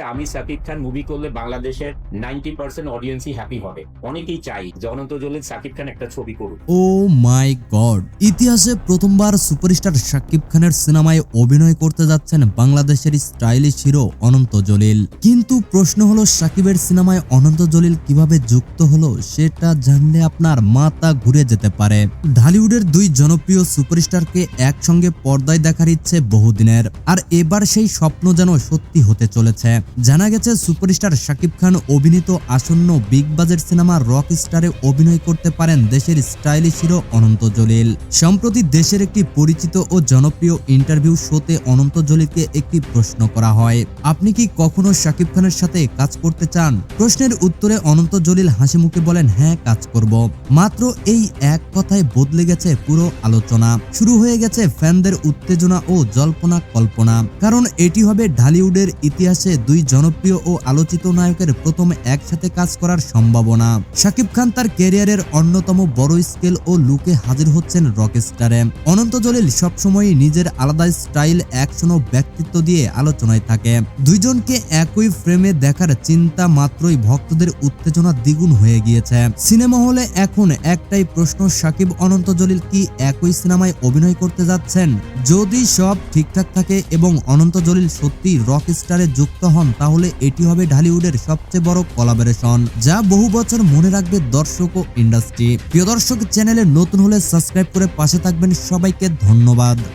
আমি সাকিব খান মুভি করলে বাংলাদেশের নাইনটি পার্সেন্ট অডিয়েন্সই হ্যাপি হবে। অনেকেই চাই যে অনন্ত জলিল সাকিব খান একটা ছবি করুক। ও মাই গড ইতিহাসে প্রথমবার সুপারস্টার সাকিব খানের সিনেমায় অভিনয় করতে যাচ্ছেন বাংলাদেশের স্টাইলিশ হিরো অনন্ত জলিল। কিন্তু প্রশ্ন হলো, সাকিবের সিনেমায় অনন্ত জলিল কীভাবে যুক্ত হলো সেটা জানলে আপনার মাথা ঘুরে যেতে পারে। ঢালিউডের দুই জনপ্রিয় সুপারস্টারকে একসঙ্গে পর্দায় দেখার ইচ্ছে বহুদিনের। আর এবার সেই স্বপ্ন যেন সত্যি হতে চলেছে। জানা গেছে, সুপারস্টার শাকিব খান অভিনীত আসন্ন বিগ বাজেট সিনেমা রক স্টারে অভিনয় করতে পারেন দেশের স্টাইলিশ হিরো অনন্ত জলিল। সম্প্রতি দেশের একটি পরিচিত ও জনপ্রিয় ইন্টারভিউ শোতে অনন্ত জলিলকে একটি প্রশ্ন করা হয়, আপনি কি কখনো শাকিব খানের সাথে কাজ করতে চান? প্রশ্নের উত্তরে অনন্ত জলিল হাসি মুখে বলেন হ্যাঁ কাজ করব। মাত্র এই এক কথায় বদলে গেছে পুরো আলোচনা। শুরু হয়ে গেছে ফ্যানদের উত্তেজনা ও জল্পনা কল্পনা, কারণ এটি হবে ঢালিউডের ইতিহাসে দুই জনপ্রিয় ও আলোচিত নায়কের প্রথম একসাথে কাজ করার সম্ভাবনা। শাকিব খান তার ক্যারিয়ারের অন্যতম বড় স্কেল ও লুকে হাজির হচ্ছেন রকস্টারে। অনন্ত জলিল সবসময় নিজের আলাদা স্টাইল, অ্যাকশন ও ব্যক্তিত্ব দিয়ে আলোচনায় থাকে। দুইজনকে একই ফ্রেমে দেখার চিন্তা মাত্রই ভক্তদের উত্তেজনা দ্বিগুণ হয়ে গিয়েছে। সিনেমা হলে এখন একটাই প্রশ্ন সাকিব অনন্ত জলিল কি একই সিনেমায় অভিনয় করতে যাচ্ছেন? যদি সব ঠিকঠাক থাকে এবং অনন্ত জলিল সত্যি রক স্টারে যুক্ত হন, তাহলে এটি হবে ঢালিউডের সবচেয়ে বড় কলাবরেশন যা বহু বছর মনে রাখবে দর্শক ও ইন্ডাস্ট্রি প্রিয় দর্শক চ্যানেলে নতুন হলে সাবস্ক্রাইব করে পাশে থাকবেন সবাইকে, ধন্যবাদ।